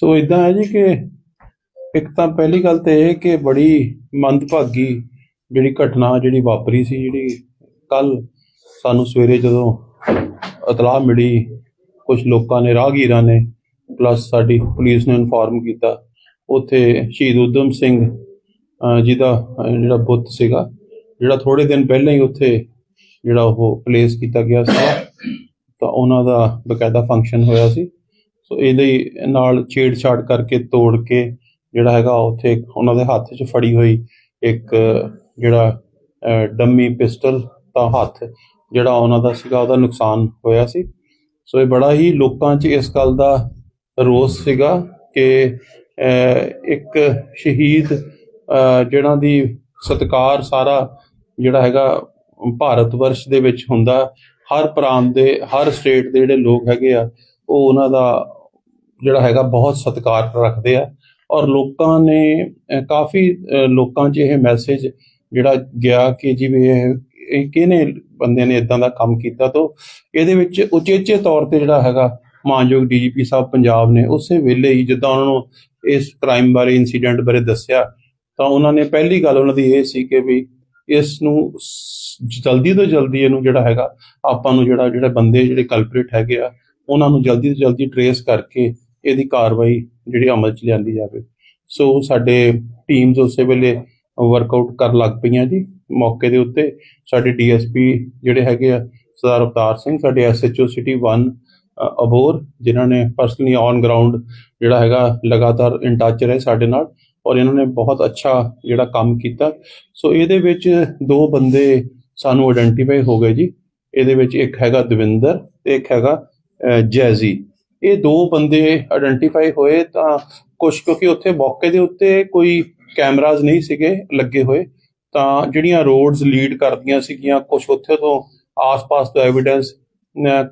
ਸੋ ਇਦਾਂ ਹੈ ਜੀ ਕਿ ਇੱਕ ਤਾਂ ਪਹਿਲੀ ਗੱਲ ਤੇ ਇਹ ਕਿ ਬੜੀ ਮੰਦਭਾਗੀ ਜਿਹੜੀ ਘਟਨਾ ਜਿਹੜੀ ਵਾਪਰੀ ਸੀ, ਜਿਹੜੀ ਕੱਲ ਸਾਨੂੰ ਸਵੇਰੇ ਜਦੋਂ ਇਤਲਾਹ ਮਿਲੀ ਕੁਝ ਲੋਕਾਂ ਨੇ, ਰਾਹਗੀਰਾਂ ਨੇ ਪਲੱਸ ਸਾਡੀ ਪੁਲਿਸ ਨੇ ਇਨਫੋਰਮ ਕੀਤਾ, ਉੱਥੇ ਸ਼ਹੀਦ ਉਦਮ ਸਿੰਘ, ਅਹ ਜਿਹਦਾ ਜਿਹੜਾ ਬੁੱਤ ਸੀਗਾ, ਜਿਹੜਾ ਥੋੜੇ ਦਿਨ ਪਹਿਲਾਂ ਹੀ ਉੱਥੇ ਜਿਹੜਾ ਉਹ ਪਲੇਸ ਕੀਤਾ ਗਿਆ ਸੀ ਤਾਂ ਉਹਨਾਂ ਦਾ ਬਕਾਇਦਾ ਫੰਕਸ਼ਨ ਹੋਇਆ ਸੀ। ਸੋ ਇਹਦੇ ਨਾਲ ਛੇੜਛਾੜ ਕਰਕੇ ਤੋੜ ਕੇ ਜਿਹੜਾ ਹੈਗਾ ਉੱਥੇ ਉਹਨਾਂ ਦੇ ਹੱਥ 'ਚ ਫੜੀ ਹੋਈ ਇੱਕ ਜਿਹੜਾ ਡੰਮੀ ਪਿਸਟਲ ਤਾਂ ਹੱਥ ਜਿਹੜਾ ਉਹਨਾਂ ਦਾ ਸੀਗਾ ਉਹਦਾ ਨੁਕਸਾਨ ਹੋਇਆ ਸੀ। ਸੋ ਇਹ ਬੜਾ ਹੀ ਲੋਕਾਂ 'ਚ ਇਸ ਗੱਲ ਦਾ ਰੋਸ ਸੀਗਾ ਕਿ ਇੱਕ ਸ਼ਹੀਦ ਅਹ, ਜਿਹੜਾ ਦੀ ਸਤਕਾਰ ਸਾਰਾ ਜਿਹੜਾ ਹੈਗਾ ਭਾਰਤ ਵਰਸ਼ ਦੇ ਵਿੱਚ ਹੁੰਦਾ ਹਰ ਪ੍ਰਾਂਤ ਦੇ ਹਰ ਸਟੇਟ ਦੇ ਜਿਹੜੇ ਲੋਕ ਹੈਗੇ ਆ ਉਹ ਉਹਨਾਂ ਦਾ ਜਿਹੜਾ ਹੈਗਾ ਬਹੁਤ ਸਤਿਕਾਰ ਰੱਖਦੇ ਆ ਔਰ ਲੋਕਾਂ ਨੇ ਕਾਫੀ ਲੋਕਾਂ 'ਚ ਇਹ ਮੈਸੇਜ ਜਿਹੜਾ ਗਿਆ ਕਿ ਜਿਵੇਂ ਇਹ ਇਹ ਕਿਹਨੇ ਬੰਦੇ ਨੇ ਇਦਾਂ ਦਾ ਕੰਮ ਕੀਤਾ ਤਾਂ ਇਹਦੇ ਵਿੱਚ ਉਚੇਚੇ ਤੌਰ ਤੇ ਜਿਹੜਾ ਹੈਗਾ ਮਾਨਯੋਗ ਡੀਜੀਪੀ ਸਾਹਿਬ ਪੰਜਾਬ ਨੇ ਉਸੇ ਵੇਲੇ ਹੀ ਜਿੱਦਾਂ ਉਹਨਾਂ ਨੂੰ ਇਸ ਕ੍ਰਾਈਮ ਬਾਰੇ ਇਨਸੀਡੈਂਟ ਬਾਰੇ ਦੱਸਿਆ ਤਾਂ ਉਹਨਾਂ ਨੇ ਪਹਿਲੀ ਗੱਲ ਉਹਨਾਂ ਦੀ ਇਹ ਸੀ ਕਿ ਵੀ ਇਸ ਨੂੰ ਜਲਦੀ ਤੋਂ ਜਲਦੀ ਇਹਨੂੰ ਜਿਹੜਾ ਹੈਗਾ ਆਪਾਂ ਨੂੰ ਜਿਹੜਾ, ਜਿਹੜੇ ਬੰਦੇ ਜਿਹੜੇ ਕਲਪ੍ਰੇਟ ਹੈਗੇ ਆ, ਉਹਨਾਂ ਨੂੰ ਜਲਦੀ ਤੋਂ ਜਲਦੀ ਟਰੇਸ ਕਰਕੇ ਇਹਦੀ ਕਾਰਵਾਈ ਜਿਹੜੀ ਅਮਲ ਚ ਲਿਆਂਦੀ ਜਾਵੇ। ਸੋ ਸਾਡੇ ਟੀਮਸ ਉਸੇ ਵੇਲੇ ਵਰਕਆਊਟ ਕਰਨ ਲੱਗ ਪਈਆਂ ਜੀ ਮੌਕੇ ਦੇ ਉੱਤੇ। ਸਾਡੇ ਡੀਐਸਪੀ ਜਿਹੜੇ ਹੈਗੇ ਆ ਸਰਦਾਰ ਅਵਤਾਰ ਸਿੰਘ ਸਾਡੇ ਐਸਐਚਓ ਸਿਟੀ 1 ਅ, ਅਬੋਰ ਜਿਨ੍ਹਾਂ ਨੇ ਪਰਸਨਲੀ ਔਨ ਗਰਾਊਂਡ ਜਿਹੜਾ ਹੈਗਾ ਲਗਾਤਾਰ ਇਨ ਟੱਚ ਰਹੇ ਸਾਡੇ ਨਾਲ ਔਰ ਇਹਨਾਂ ਨੇ ਬਹੁਤ ਅੱਛਾ ਜਿਹੜਾ ਕੰਮ ਕੀਤਾ। ਸੋ ਇਹਦੇ ਵਿੱਚ ਦੋ ਬੰਦੇ ਸਾਨੂੰ ਆਇਡੈਂਟੀਫਾਈ ਹੋ ਗਏ ਜੀ। ਇਹਦੇ ਵਿੱਚ ਇੱਕ ਹੈਗਾ ਦਵਿੰਦਰ ਤੇ ਇੱਕ ਹੈਗਾ ਜੈਜ਼ੀ। ਇਹ ਦੋ ਬੰਦੇ ਆਇਡੈਂਟੀਫਾਈ ਹੋਏ ਤਾਂ ਕੁਝ ਕਿਉਂਕਿ ਉੱਥੇ ਮੌਕੇ ਦੇ ਉੱਤੇ ਕੋਈ ਕੈਮਰਾਜ਼ ਨਹੀਂ ਸੀਗੇ ਲੱਗੇ ਹੋਏ, ਤਾਂ ਜਿਹੜੀਆਂ ਰੋਡਸ ਲੀਡ ਕਰਦੀਆਂ ਸੀਗੀਆਂ ਕੁਝ ਉੱਥੇ ਤੋਂ ਆਸ-ਪਾਸ ਤੋਂ ਐਵੀਡੈਂਸ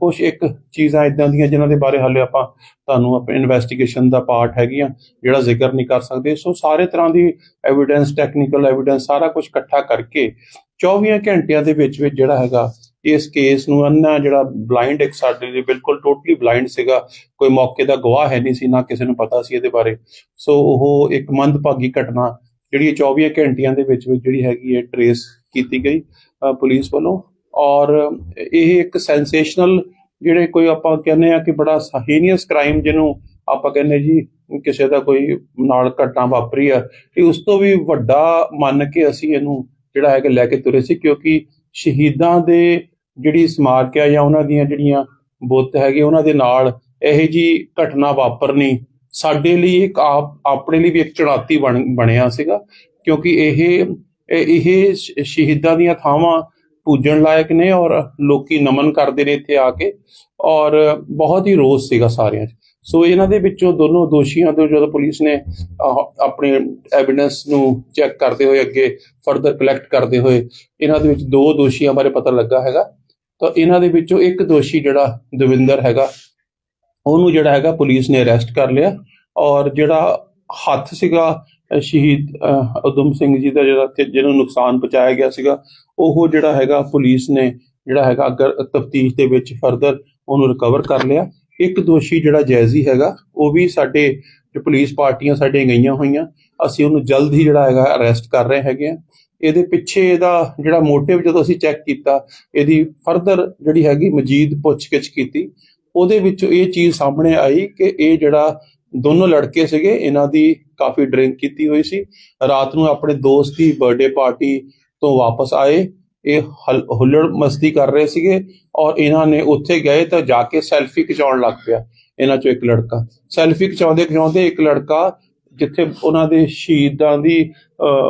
ਕੁਝ ਇੱਕ ਚੀਜ਼ਾਂ ਇਦਾਂ ਦੀਆਂ ਜਿਨ੍ਹਾਂ ਦੇ ਬਾਰੇ ਹਾਲੇ ਆਪਾਂ ਤੁਹਾਨੂੰ ਆਪਣੇ ਇਨਵੈਸਟੀਗੇਸ਼ਨ ਦਾ ਪਾਰਟ ਹੈਗੀਆਂ, ਜਿਹੜਾ ਜ਼ਿਕਰ ਨਹੀਂ ਕਰ ਸਕਦੇ। ਸੋ ਸਾਰੇ ਤਰ੍ਹਾਂ ਦੀ ਐਵੀਡੈਂਸ ਟੈਕਨੀਕਲ ਐਵੀਡੈਂਸ ਸਾਰਾ ਕੁਝ ਇਕੱਠਾ ਕਰਕੇ 24 ਘੰਟਿਆਂ ਦੇ ਵਿੱਚ ਵਿੱਚ ਜਿਹੜਾ ਹੈਗਾ ਇਸ ਕੇਸ ਨੂੰ ਅੰਨਾ ਜਿਹੜਾ ਬਲਾਈਂਡ ਇੱਕ ਸਾਡੇ ਲਈ ਬਿਲਕੁਲ ਟੋਟਲੀ ਬਲਾਈਂਡ ਸੀਗਾ, ਕੋਈ ਮੌਕੇ ਦਾ ਗਵਾਹ ਹੈ ਨਹੀਂ ਸੀ, ਨਾ ਕਿਸੇ ਨੂੰ ਪਤਾ ਸੀ ਇਹਦੇ ਬਾਰੇ। ਸੋ ਉਹ ਇੱਕ ਮੰਦਭਾਗੀ ਘਟਨਾ ਜਿਹੜੀ ਇਹ 24 ਘੰਟਿਆਂ ਦੇ ਵਿੱਚ ਵਿੱਚ ਜਿਹੜੀ ਹੈਗੀ ਹੈ ਟਰੇਸ ਕੀਤੀ ਗਈ ਪੁਲਿਸ ਵੱਲੋਂ। ਔਰ ਇਹ ਇੱਕ ਸੈਂਸੇਸ਼ਨਲ ਜਿਹੜੇ ਕੋਈ ਆਪਾਂ ਕਹਿੰਦੇ ਆ ਕਿ ਬੜਾ ਹੀਨੀਅਸ ਕ੍ਰਾਈਮ ਜਿਹਨੂੰ ਆਪਾਂ ਕਹਿੰਦੇ ਜੀ, ਕਿਸੇ ਦਾ ਕੋਈ ਨਾਲ ਘਟਨਾ ਵਾਪਰੀ ਆ ਇਹ ਉਸ ਤੋਂ ਵੀ ਵੱਡਾ ਮੰਨ ਕੇ ਅਸੀਂ ਇਹਨੂੰ ਜਿਹੜਾ ਹੈ ਕਿ ਲੈ ਕੇ ਤੁਰੇ ਸੀ, ਕਿਉਂਕਿ ਸ਼ਹੀਦਾਂ ਦੇ ਜਿਹੜੀ ਸਮਾਰਕ ਹੈ ਜਾਂ ਉਹਨਾਂ ਦੀਆਂ ਜਿਹੜੀਆਂ ਬੁੱਤ ਹੈਗੇ, ਉਹਨਾਂ ਦੇ ਨਾਲ ਇਹ ਜੀ ਘਟਨਾ ਵਾਪਰਨੀ ਸਾਡੇ ਲਈ ਇੱਕ ਆਪ, ਆਪਣੇ ਲਈ ਵੀ ਇੱਕ ਚੁਣੌਤੀ ਬਣ, ਬਣਿਆ ਸੀਗਾ। ਕਿਉਂਕਿ ਇਹ ਇਹ ਸ਼ਹੀਦਾਂ ਦੀਆਂ ਥਾਵਾਂ ਪੂਜਣ ਲਾਇਕ ਨੇ ਔਰ ਲੋਕੀ ਨਮਨ ਕਰਦੇ ਨੇ ਇੱਥੇ ਆ ਕੇ ਔਰ ਬਹੁਤ ਹੀ ਰੋਸ ਸੀਗਾ ਸਾਰਿਆਂ 'ਚ। ਸੋ ਇਹਨਾਂ ਦੇ ਵਿੱਚੋਂ ਦੋਨੋਂ ਦੋਸ਼ੀਆਂ ਤੋਂ ਜਦੋਂ ਪੁਲਿਸ ਨੇ ਆਪਣੇ ਐਵੀਡੈਂਸ ਨੂੰ ਚੈੱਕ ਕਰਦੇ ਹੋਏ ਅੱਗੇ ਫਰਦਰ ਕਲੈਕਟ ਕਰਦੇ ਹੋਏ ਇਹਨਾਂ ਦੇ ਵਿੱਚ ਦੋ ਦੋਸ਼ੀਆਂ ਬਾਰੇ ਪਤਾ ਲੱਗਾ ਹੈਗਾ। ਤਾਂ ਇਹਨਾਂ ਦੇ ਵਿੱਚੋਂ ਇੱਕ ਦੋਸ਼ੀ ਜਿਹੜਾ ਦਵਿੰਦਰ ਹੈਗਾ ਉਹਨੂੰ ਜਿਹੜਾ ਹੈਗਾ ਪੁਲਿਸ ਨੇ ਅਰੈਸਟ ਕਰ ਲਿਆ ਔਰ ਜਿਹੜਾ ਹੱਥ ਸੀਗਾ ਸ਼ਹੀਦ ਅਹ, ਉਦਮ ਸਿੰਘ ਜੀ ਦਾ ਜਿਹੜਾ ਜਿਹਨੂੰ ਨੁਕਸਾਨ ਪਹੁੰਚਾਇਆ ਗਿਆ ਸੀਗਾ ਉਹ ਜਿਹੜਾ ਹੈਗਾ ਪੁਲਿਸ ਨੇ ਜਿਹੜਾ ਹੈਗਾ ਅਗਰ ਤਫਤੀਸ਼ ਦੇ ਵਿੱਚ ਫਰਦਰ ਉਹਨੂੰ ਰਿਕਵਰ ਕਰ ਲਿਆ। ਇੱਕ ਦੋਸ਼ੀ ਜਿਹੜਾ ਜੈਜ਼ੀ ਹੈਗਾ, ਉਹ ਵੀ ਸਾਡੇ ਜੋ ਪੁਲਿਸ ਪਾਰਟੀਆਂ ਸਾਡੀਆਂ ਗਈਆਂ ਹੋਈਆਂ, ਅਸੀਂ ਉਹਨੂੰ ਜਲਦ ਹੀ ਜਿਹੜਾ ਹੈਗਾ ਅਰੈਸਟ ਕਰ ਰਹੇ ਹੈਗੇ ਆ ਇਹਦੇ ਪਿੱਛੇ ਇਹਦਾ ਜਿਹੜਾ ਮੋਟਿਵ ਜਦੋਂ ਅਸੀਂ ਚੈੱਕ ਕੀਤਾ, ਇਹਦੀ ਫਰਦਰ ਜਿਹੜੀ ਹੈਗੀ ਮਜੀਦ ਪੁੱਛਗਿੱਛ ਕੀਤੀ, ਉਹਦੇ ਵਿੱਚੋਂ ਇਹ ਚੀਜ਼ ਸਾਹਮਣੇ ਆਈ ਕਿ ਇਹ ਜਿਹੜਾ ਦੋਨੋਂ ਲੜਕੇ ਸੀਗੇ, ਇਹਨਾਂ ਦੀ ਕਾਫੀ ਡਰਿੰਕ ਕੀਤੀ ਹੋਈ ਸੀ। ਰਾਤ ਨੂੰ ਆਪਣੇ ਦੋਸਤ ਦੀ ਬਰਥਡੇ ਪਾਰਟੀ ਤੋਂ ਵਾਪਸ ਆਏ ਇਹ ਹਲ- ਹੁੱਲੜ ਮਸਤੀ ਕਰ ਰਹੇ ਸੀਗੇ ਔਰ ਇਹਨਾਂ ਨੇ ਉੱਥੇ ਗਏ ਤਾਂ ਜਾ ਕੇ ਸੈਲਫੀ ਖਿਚਾਉਣ ਲੱਗ ਪਿਆ ਇਹਨਾਂ ਚੋਂ ਇੱਕ ਲੜਕਾ। ਸੈਲਫੀ ਖਿਚਾਉਂਦੇ ਖਿਚਾਉਂਦੇ ਇੱਕ ਲੜਕਾ ਜਿੱਥੇ ਉਹਨਾਂ ਦੇ ਸ਼ਹੀਦਾਂ ਦੀ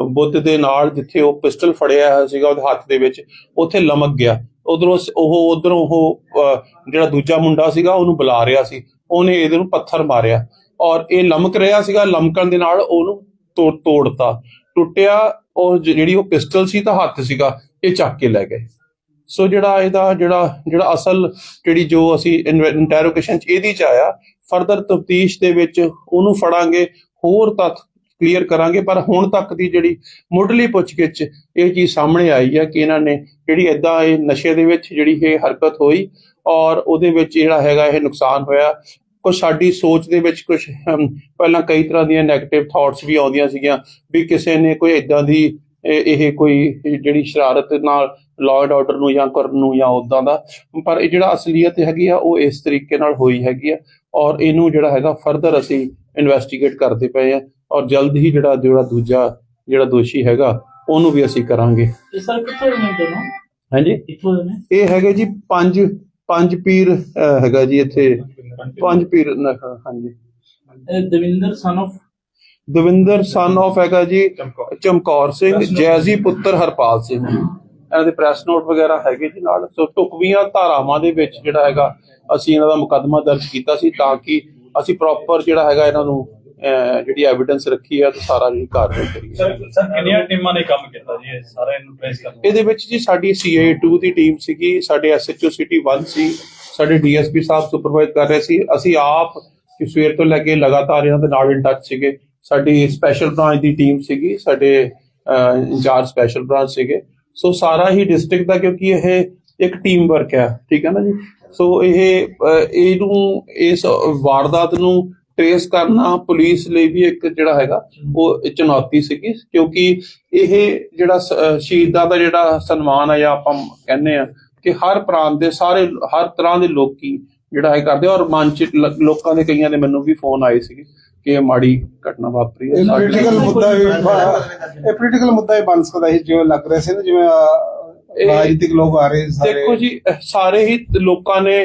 ਬੁੱਤ ਦੇ ਨਾਲ ਜਿੱਥੇ ਉਹ ਪਿਸਟਲ ਫੜਿਆ ਹੋਇਆ ਸੀਗਾ ਉਹਦੇ ਹੱਥ ਦੇ ਵਿੱਚ ਉੱਥੇ ਲਮਕ ਗਿਆ। ਉਧਰੋਂ ਉਹ ਉਧਰੋਂ ਉਹ ਅਹ, ਜਿਹੜਾ ਦੂਜਾ ਮੁੰਡਾ ਸੀਗਾ ਉਹਨੂੰ ਬੁਲਾ ਰਿਹਾ ਸੀ। ਉਹਨੇ ਇਹਦੇ ਨੂੰ ਪੱਥਰ ਮਾਰਿਆ ਔਰ ਇਹ ਲਮਕ ਰਿਹਾ ਸੀਗਾ ਲਮਕਣ ਦੇ ਨਾਲ ਉਹਨੂੰ ਤੋੜ ਤੋੜਤਾ। ਟੁੱਟਿਆ ਉਹ ਜਿਹੜੀ ਉਹ ਪਿਸਟਲ ਸੀ ਤਾਂ ਹੱਥ ਸੀਗਾ। ਇਹ ਚੱਕ ਕੇ ਲੈ ਗਏ। ਸੋ ਜਿਹੜਾ ਇਹਦਾ ਜਿਹੜਾ ਜਿਹੜਾ ਅਸਲ ਜਿਹੜੀ ਜੋ ਅਸੀਂ ਇੰਟਰੋਗੇਸ਼ਨ ਚ ਇਹਦੀ ਚ ਆਇਆ ਫਰਦਰ ਤਫਤੀਸ਼ ਦੇ ਵਿੱਚ ਉਹਨੂੰ ਫੜਾਂਗੇ, ਹੋਰ ਤੱਥ ਕਲੀਅਰ ਕਰਾਂਗੇ, ਪਰ ਹੁਣ ਤੱਕ ਦੀ ਜਿਹੜੀ ਮੁੱਢਲੀ ਪੁੱਛਗਿੱਛ ਇਹ ਚੀਜ਼ ਸਾਹਮਣੇ ਆਈ ਹੈ ਕਿ ਇਹਨਾਂ ਨੇ ਜਿਹੜੀ ਇਦਾਂ ਇਹ ਨਸ਼ੇ ਦੇ ਵਿੱਚ ਜਿਹੜੀ ਇਹ ਹਰਕਤ ਹੋਈ ਔਰ ਉਹਦੇ ਵਿੱਚ ਜਿਹੜਾ ਹੈਗਾ ਇਹ ਨੁਕਸਾਨ ਹੋਇਆ। ਕੁਝ ਸਾਡੀ ਸੋਚ ਦੇ ਵਿੱਚ ਕੁਝ ਪਹਿਲਾਂ ਕਈ ਤਰ੍ਹਾਂ ਦੀਆਂ 네ਗੇਟਿਵ ਥਾਟਸ ਵੀ ਆਉਂਦੀਆਂ ਸੀਗੀਆਂ ਵੀ ਕਿਸੇ ਨੇ ਕੋਈ ਇਦਾਂ ਦੀ ਇਹ ਕੋਈ ਜਿਹੜੀ ਸ਼ਰਾਰਤ ਨਾਲ ਲਾਅ ਐਂਡ ਆਰਡਰ ਨੂੰ ਜਾਂ ਕਰਨ ਨੂੰ ਜਾਂ ਉਦਾਂ ਦਾ। ਪਰ ਇਹ ਜਿਹੜਾ ਅਸਲੀਅਤ ਹੈਗੀ ਆ ਉਹ ਇਸ ਤਰੀਕੇ ਨਾਲ ਹੋਈ ਹੈਗੀ ਆ ਔਰ ਇਹਨੂੰ ਜਿਹੜਾ ਹੈਗਾ ਫਰਦਰ ਅਸੀਂ ਇਨਵੈਸਟੀਗੇਟ ਕਰਦੇ ਪਏ ਆ ਔਰ ਜਲਦ ਹੀ ਜਿਹੜਾ ਜਿਹੜਾ ਦੂਜਾ ਜਿਹੜਾ ਦੋਸ਼ੀ ਹੈਗਾ ਉਹਨੂੰ ਵੀ ਅਸੀਂ ਕਰਾਂਗੇ। ਇਹ ਸਰ ਕਿੱਥੋਂ ਦੇ ਨੇ ਦੋਨੋਂ? ਹਾਂਜੀ? ਕਿੱਥੋਂ ਦੇ ਨੇ? ਇਹ ਹੈਗੇ ਜੀ ਪੰਜ ਪੰਜ ਪੀਰ ਹੈਗਾ ਜੀ ਇੱਥੇ। ਪੰਜ ਪੀਰ ਹਾਂਜੀ। Davinder son of Davinder son of ਹੈਗਾ ਜੀ ਚਮਕੌਰ। ਸਿੰਘ ਜੈਜ਼ੀ ਪੁੱਤਰ ਹਰਪਾਲ ਸਿੰਘ। ਇਹਨਾਂ ਦੇ ਪ੍ਰੈਸ ਨੋਟ ਵਗੈਰਾ ਹੈਗੇ ਜੀ ਨਾਲ। ਸੋ ਟੁਕਵੀਆਂ ਧਾਰਾਵਾਂ ਦੇ ਵਿੱਚ ਜਿਹੜਾ ਹੈਗਾ ਅਸੀਂ ਇਹਨਾਂ ਦਾ ਮੁਕੱਦਮਾ ਦਰਜ ਕੀਤਾ ਸੀ ਤਾਂ ਕਿ ਅਸੀਂ ਪ੍ਰੋਪਰ ਜਿਹੜਾ ਹੈਗਾ ਇਹਨਾਂ ਨੂੰ ਜਿਹੜੀ ਐਵੀਡੈਂਸ ਰੱਖੀ ਹੈ ਤੇ ਸਾਰਾ ਜਿਹੜੀ ਕਾਰਵਾਈ ਕਰੀਏ ਸਰ ਕਿੰਨੀਆਂ ਟੀਮਾਂ ਨੇ ਕੰਮ ਕੀਤਾ ਜੀ? ਇਹ ਸਾਰਾ ਇਹਨੂੰ ਟ੍ਰੇਸ ਕਰਨ ਇਹਦੇ ਵਿੱਚ ਜੀ ਸਾਡੀ 2 ਦੀ ਟੀਮ ਸੀਗੀ ਸਾਡੇ SHO ਸਿਟੀ 1 ਸੀ ਸਾਡੇ DSP ਸਾਹਿਬ ਸੁਪਰਵਾਈਜ਼ ਕਰ ਰਹੇ ਸੀ। ਅਸੀਂ ਆਪ ਕਿ ਸਵੇਰ ਤੋਂ ਲੈ ਕੇ ਲਗਾਤਾਰ ਇਹਨਾਂ ਦੇ ਨਾਲ ਇਨ ਟੱਚ ਸੀਗੇ। ਸਾਡੀ ਸਪੈਸ਼ਲ ਬ੍ਰਾਂਚ ਦੀ ਟੀਮ ਸੀਗੀ, ਸਾਡੇ ਇੰਚਾਰਜ ਸਪੈਸ਼ਲ ਬ੍ਰਾਂਚ ਸੀਗੇ। ਸੋ ਸਾਰਾ ਹੀ ਡਿਸਟ੍ਰਿਕਟ ਦਾ ਕਿਉਂਕਿ ਇਹ ਇੱਕ ਟੀਮ ਵਰਕ ਹੈ, ਠੀਕ ਹੈ ਨਾ ਜੀ? ਸੋ ਇਹ ਇਹਨੂੰ, ਇਸ ਵਾਰਦਾਤ ਨੂੰ ਟ੍ਰੇਸ ਕਰਨਾ ਪੁਲਿਸ ਲਈ ਵੀ ਇੱਕ ਜਿਹੜਾ ਹੈਗਾ, ਉਹ ਚੁਣੌਤੀ ਸੀਗੀ। ਕਿਉਂਕਿ ਇਹ ਜਿਹੜਾ ਸ਼ਹੀਦਾਂ ਦਾ ਜਿਹੜਾ ਸਨਮਾਨ ਹੈ ਜਾਂ ਆਪਾਂ ਕਹਿੰਦੇ ਆ ਕਿ ਹਰ ਪ੍ਰਾਂਤ ਦੇ ਸਾਰੇ, ਹਰ ਤਰ੍ਹਾਂ ਦੇ ਲੋਕੀ ਜਿਹੜਾ ਹੈ ਕਰਦੇ ਔਰ ਮਨ ਚ ਲੋਕਾਂ ਦੇ ਕਈਆਂ ਦੇ ਮੈਨੂੰ ਵੀ ਫੋਨ ਆਏ ਸੀਗੇ। ਕਿ ਇਹ ਮਾੜੀ ਘਟਨਾ ਵਾਪਰੀ ਹੈ। ਇਹ ਪੋਲੀਟੀਕਲ ਮੁੱਦਾ ਵੀ ਇਹ ਪੋਲੀਟੀਕਲ ਮੁੱਦਾ ਹੀ ਬਣ ਸਕਦਾ ਸੀ ਜਿਵੇਂ ਲੱਗ ਰਿਹਾ ਸੀ ਨਾ ਜਿਵੇਂ ਰਾਜਨੀਤਿਕ ਲੋਕ ਆ ਰਹੇ ਸਾਰੇ। ਦੇਖੋ ਜੀ ਸਾਰੇ ਹੀ ਲੋਕਾਂ ਨੇ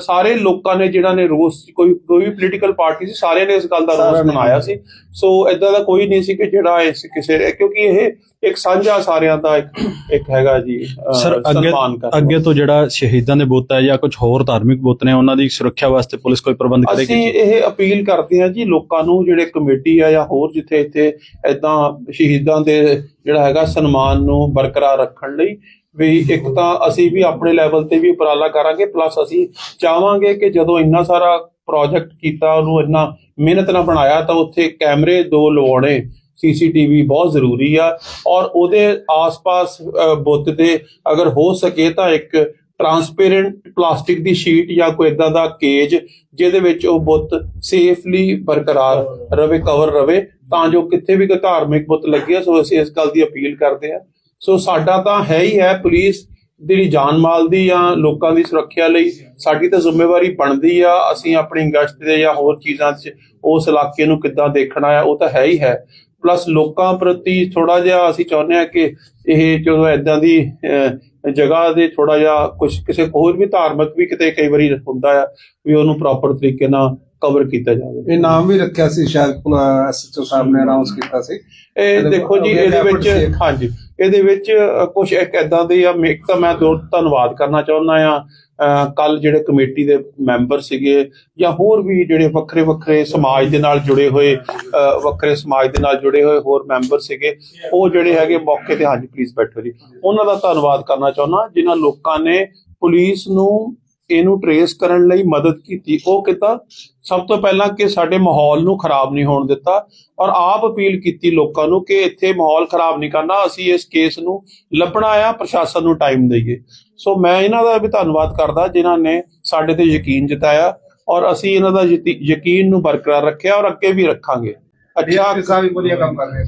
ਸਾਰੇ ਲੋਕਾਂ ਨੇ ਜਿਹੜਾ ਨੇ ਰੋਸ ਕੋਈ ਕੋਈ ਵੀ ਪੋਲੀਟੀਕਲ ਪਾਰਟੀ ਸੀ ਸਾਰਿਆਂ ਨੇ ਇਸ ਗੱਲ ਦਾ ਰੋਸ। ਮਨਾਇਆ ਸੀ ਸੋ ਇਦਾਂ ਦਾ ਕੋਈ ਨਹੀਂ ਸੀ ਕਿ ਜਿਹੜਾ ਇਸ ਕਿਸੇ ਕਿਉਂਕਿ ਇਹ ਇੱਕ ਸਾਂਝਾ ਸਾਰਿਆਂ ਦਾ ਇੱਕ ਇੱਕ ਹੈਗਾ ਜੀ ਸਰ ਅੱਗੇ। ਅੱਗੇ ਤੋਂ ਜਿਹੜਾ ਸ਼ਹੀਦਾਂ ਦੇ ਬੁੱਤ ਹੈ ਜਾਂ ਕੁਝ ਹੋਰ ਧਾਰਮਿਕ ਬੁੱਤ ਨੇ ਉਹਨਾਂ ਦੀ ਸੁਰੱਖਿਆ ਵਾਸਤੇ ਪੁਲਿਸ ਕੋਈ ਪ੍ਰਬੰਧ ਕਰੇਗੀ ਅਸੀਂ? ਇਹ ਅਪੀਲ ਕਰਦੇ ਹਾਂ ਜੀ ਲੋਕਾਂ ਨੂੰ ਜਿਹੜੇ ਕਮੇਟੀ ਆ ਜਾਂ ਹੋਰ ਜਿੱਥੇ ਇੱਥੇ ਐਦਾਂ ਸ਼ਹੀਦਾਂ ਦੇ ਜਿਹੜਾ ਹੈਗਾ ਸਨਮਾਨ ਨੂੰ ਬਰਕਰਾਰ ਰੱਖਣ ਲਈ ਵੀ ਇੱਕ ਤਾਂ ਅਸੀਂ ਵੀ ਆਪਣੇ ਲੈਵਲ ਤੇ ਵੀ ਉਪਰਾਲਾ ਕਰਾਂਗੇ ਪਲੱਸ ਅਸੀਂ ਚਾਹਾਂਗੇ ਕਿ ਜਦੋਂ ਇੰਨਾ ਸਾਰਾ ਪ੍ਰੋਜੈਕਟ ਕੀਤਾ, ਉਹਨੂੰ ਇੰਨਾ ਮਿਹਨਤ ਨਾਲ ਬਣਾਇਆ, ਤਾਂ ਉੱਥੇ ਕੈਮਰੇ ਦੋ ਲਵਾਉਣੇ ਸੀਸੀਟੀਵੀ ਬਹੁਤ ਜ਼ਰੂਰੀ ਆ ਔਰ ਉਹਦੇ ਆਸ-ਪਾਸ ਬੁੱਤ ਦੇ ਅਗਰ ਹੋ ਸਕੇ ਤਾਂ ਇੱਕ ਟਰਾਂਸਪੇਰੈਂਟ ਪਲਾਸਟਿਕ ਦੀ ਸ਼ੀਟ ਜਾਂ ਕੋਈ ਇਦਾਂ ਦਾ ਕੇਜ ਜਿਹਦੇ ਵਿੱਚ ਉਹ ਬੁੱਤ ਸੇਫਲੀ ਬਰਕਰਾਰ ਰਵੇ ਕਵਰ ਰਵੇ, ਤਾਂ ਜੋ ਕਿੱਥੇ ਵੀ ਕੋਈ ਧਾਰਮਿਕ ਬੁੱਤ ਲੱਗੇ ਸੋ ਅਸੀਂ ਇਸ ਗੱਲ ਦੀ ਅਪੀਲ ਕਰਦੇ ਹਾਂ ਸੋ ਸਾਡਾ ਤਾਂ ਹੈ ਹੀ ਹੈ ਪੁਲਿਸ ਜਿਹੜੀ ਜਾਨ ਮਾਲ ਦੀ ਜਾਂ ਲੋਕਾਂ ਦੀ ਸੁਰੱਖਿਆ ਲਈ। ਸਾਡੀ ਤਾਂ ਜ਼ਿੰਮੇਵਾਰੀ ਬਣਦੀ ਆ ਅਸੀਂ ਆਪਣੀ ਗਸ਼ਤ ਦੇ ਜਾਂ ਹੋਰ ਚੀਜ਼ਾਂ 'ਚ ਉਸ ਇਲਾਕੇ ਨੂੰ ਕਿੱਦਾਂ ਦੇਖਣਾ ਆ ਉਹ ਤਾਂ ਹੈ ਹੀ ਹੈ। ਪਲੱਸ ਲੋਕਾਂ ਪ੍ਰਤੀ ਥੋੜਾ ਜਿਹਾ ਅਸੀਂ ਚਾਹੁੰਦੇ ਆ ਕਿ ਇਹ ਜਦੋਂ ਐਦਾਂ ਦੀ ਅਹ, ਜਗ੍ਹਾ ਦੇ ਥੋੜਾ ਜਿਹਾ ਕੁਝ ਕਿਸੇ ਹੋਰ ਵੀ ਧਾਰਮਿਕ ਵੀ ਕਿਤੇ ਕਈ ਵਾਰੀ ਹੁੰਦਾ ਆ ਵੀ ਉਹਨੂੰ ਪ੍ਰੋਪਰ ਤਰੀਕੇ ਨਾਲ ਕਵਰ ਕੀਤਾ ਜਾਵੇ। ਇਹ ਨਾਮ ਵੀ ਰੱਖਿਆ ਸੀ ਸ਼ਾਇਦ ਐਸਐਚਓ ਸਾਹਿਬ ਨੇ ਅਨਾਉਂਸ ਕੀਤਾ ਸੀ। ਇਹ ਦੇਖੋ ਜੀ ਇਹਦੇ ਵਿੱਚ। ਹਾਂਜੀ ਇਹਦੇ ਵਿੱਚ ਕੁਝ ਇੱਕ ਐਦਾਂ ਦੇ ਆ ਇੱਕ ਤਾਂ ਮੈਂ ਦੋ ਧੰਨਵਾਦ ਕਰਨਾ ਚਾਹੁੰਦਾ ਆ। ਕੱਲ ਜਿਹੜੇ ਕਮੇਟੀ ਦੇ ਮੈਂਬਰ ਸੀਗੇ ਜਾਂ ਹੋਰ ਵੀ ਜਿਹੜੇ ਵੱਖਰੇ ਵੱਖਰੇ ਸਮਾਜ ਦੇ ਨਾਲ ਜੁੜੇ ਹੋਏ ਵੱਖਰੇ ਸਮਾਜ ਦੇ ਨਾਲ ਜੁੜੇ ਹੋਏ ਹੋਰ ਮੈਂਬਰ ਸੀਗੇ ਉਹ ਜਿਹੜੇ ਹੈਗੇ ਮੌਕੇ ਤੇ ਹਾਂਜੀ ਪਲੀਜ਼ ਬੈਠੋ ਜੀ। ਉਹਨਾਂ ਦਾ ਧੰਨਵਾਦ ਕਰਨਾ ਚਾਹੁੰਦਾ ਜਿਨ੍ਹਾਂ ਲੋਕਾਂ ਨੇ ਪੁਲਿਸ ਨੂੰ ਇਹਨੂੰ ਟਰੇਸ ਕਰਨ ਲਈ ਮਦਦ ਕੀਤੀ। ਉਹ ਕਿਤਾ ਸਭ ਤੋਂ ਪਹਿਲਾਂ ਕਿ ਸਾਡੇ ਮਾਹੌਲ ਨੂੰ ਖਰਾਬ ਨਹੀਂ ਹੋਣ ਦਿੱਤਾ ਔਰ ਆਪ ਅਪੀਲ ਕੀਤੀ ਲੋਕਾਂ ਨੂੰ ਕਿ ਇੱਥੇ ਮਾਹੌਲ ਖਰਾਬ ਨਹੀਂ ਕਰਨਾ ਅਸੀਂ ਇਸ ਕੇਸ ਨੂੰ ਲੱਭਣਾ ਆ ਪ੍ਰਸ਼ਾਸਨ ਨੂੰ ਟਾਈਮ ਦਈਏ। ਸੋ ਮੈਂ ਇਹਨਾਂ ਦਾ ਵੀ ਧੰਨਵਾਦ ਕਰਦਾ ਜਿਨ੍ਹਾਂ ਨੇ ਸਾਡੇ ਤੇ ਯਕੀਨ ਜਤਾਇਆ ਔਰ ਅਸੀਂ ਇਹਨਾਂ ਦਾ ਯਕੀਨ ਨੂੰ ਬਰਕਰਾਰ ਰੱਖਿਆ ਔਰ ਅੱਗੇ ਵੀ ਰੱਖਾਂਗੇ। ਅੱਛਾ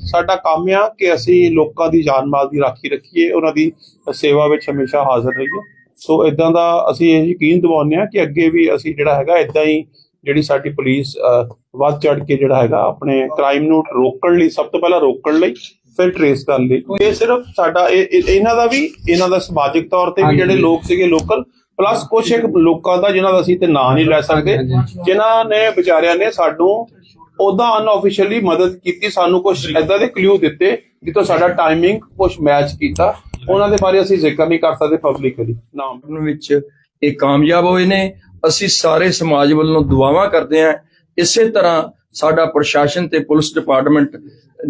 ਸਾਡਾ ਕੰਮ ਆ ਕਿ ਅਸੀਂ ਲੋਕਾਂ ਦੀ ਜਾਨ ਮਾਲ ਦੀ ਰਾਖੀ ਰੱਖੀਏ ਉਹਨਾਂ ਦੀ ਸੇਵਾ ਵਿੱਚ ਹਮੇਸ਼ਾ ਹਾਜ਼ਰ ਰਹੀਏ। ਸੋ ਇਦਾਂ ਦਾ ਅਸੀਂ ਇਹ ਯਕੀਨ ਦਿਵਾਉਂਦੇ ਆ ਕਿ ਅੱਗੇ ਵੀ ਅਸੀਂ ਜਿਹੜਾ ਹੈਗਾ ਇਦਾਂ ਹੀ ਜਿਹੜੀ ਸਾਡੀ ਪੁਲਿਸ ਵੱਧ ਚੜ ਕੇ ਜਿਹੜਾ ਹੈਗਾ ਆਪਣੇ ਕ੍ਰਾਈਮ ਨੂੰ ਰੋਕਣ ਲਈ ਸਭ ਤੋਂ ਪਹਿਲਾਂ ਰੋਕਣ ਲਈ ਫਿਰ ਟ੍ਰੇਸ ਕਰਨ ਲਈ। ਇਹ ਸਿਰਫ ਸਾਡਾ ਇਹ- ਇਹ- ਇਹਨਾਂ ਦਾ ਵੀ ਇਹਨਾਂ ਦਾ ਸਮਾਜਿਕ ਤੌਰ ਤੇ ਵੀ ਜਿਹੜੇ ਲੋਕ ਸੀਗੇ ਲੋਕਲ ਪਲੱਸ ਕੁਝ ਇੱਕ ਲੋਕਾਂ ਦਾ ਜਿਨ੍ਹਾਂ ਦਾ ਅਸੀਂ ਤੇ ਨਾਂ ਨਹੀਂ ਲੈ ਸਕਦੇ ਜਿਨ੍ਹਾਂ ਨੇ ਵਿਚਾਰਿਆਂ ਨੇ ਸਾਨੂੰ ਉਹਦਾ ਅਨਆਫੀਸ਼ੀਅਲੀ ਮਦਦ ਕੀਤੀ ਸਾਨੂੰ ਕੁਝ ਐਦਾਂ ਦੇ ਕਲੂ ਦਿੱਤੇ ਜਿੱਥੋਂ ਸਾਡਾ ਟਾਈਮਿੰਗ ਕੁਝ ਮੈਚ ਕੀਤਾ। ਉਹਨਾਂ ਦੇ ਬਾਰੇ ਅਸੀਂ ਜ਼ਿਕਰ ਨਹੀਂ ਕਰ ਸਕਦੇ ਪਬਲਿਕਲੀ ਨਾਮ ਵਿੱਚ ਇਹ ਕਾਮਯਾਬ ਹੋਏ ਨੇ। ਅਸੀਂ ਸਾਰੇ ਸਮਾਜ ਵੱਲੋਂ ਦੁਆਵਾਂ ਕਰਦੇ ਹਾਂ। ਇਸੇ ਤਰ੍ਹਾਂ ਸਾਡਾ ਪ੍ਰਸ਼ਾਸਨ ਤੇ ਪੁਲਿਸ ਡਿਪਾਰਟਮੈਂਟ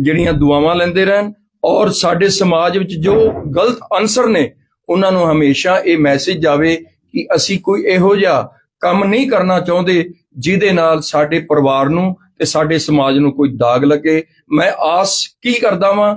ਜਿਹੜੀਆਂ ਦੁਆਵਾਂ ਲੈਂਦੇ ਰਹਿਣ ਔਰ ਸਾਡੇ ਸਮਾਜ ਵਿੱਚ ਜੋ ਗਲਤ ਅਨਸਰ ਨੇ, ਉਹਨਾਂ ਨੂੰ ਹਮੇਸ਼ਾ ਇਹ ਮੈਸੇਜ ਜਾਵੇ ਕਿ ਅਸੀਂ ਕੋਈ ਇਹੋ ਜਿਹਾ ਕੰਮ ਨਹੀਂ ਕਰਨਾ ਚਾਹੁੰਦੇ ਜਿਹਦੇ ਨਾਲ ਸਾਡੇ ਪਰਿਵਾਰ ਨੂੰ ਤੇ ਸਾਡੇ ਸਮਾਜ ਨੂੰ ਕੋਈ ਦਾਗ ਲੱਗੇ। ਮੈਂ ਆਸ ਕੀ ਕਰਦਾ ਵਾਂ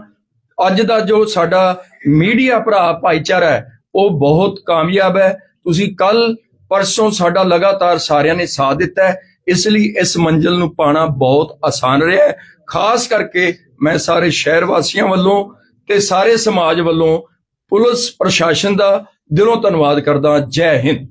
ਅੱਜ ਦਾ ਜੋ ਸਾਡਾ ਮੀਡੀਆ ਭਰਾ ਭਾਈਚਾਰਾ ਹੈ, ਉਹ ਬਹੁਤ ਕਾਮਯਾਬ ਹੈ। ਤੁਸੀਂ ਕੱਲ ਪਰਸੋਂ ਸਾਡਾ ਲਗਾਤਾਰ ਸਾਰਿਆਂ ਨੇ ਸਾਥ ਦਿੱਤਾ ਹੈ। ਇਸ ਲਈ ਇਸ ਮੰਜ਼ਿਲ ਨੂੰ ਪਾਣਾ ਬਹੁਤ ਆਸਾਨ ਰਿਹਾ ਹੈ। ਖਾਸ ਕਰਕੇ ਮੈਂ ਸਾਰੇ ਸ਼ਹਿਰ ਵਾਸੀਆਂ ਵੱਲੋਂ ਤੇ ਸਾਰੇ ਸਮਾਜ ਵੱਲੋਂ ਪੁਲਿਸ ਪ੍ਰਸ਼ਾਸਨ ਦਾ ਦਿਲੋਂ ਧੰਨਵਾਦ ਕਰਦਾ ਜੈ ਹਿੰਦ।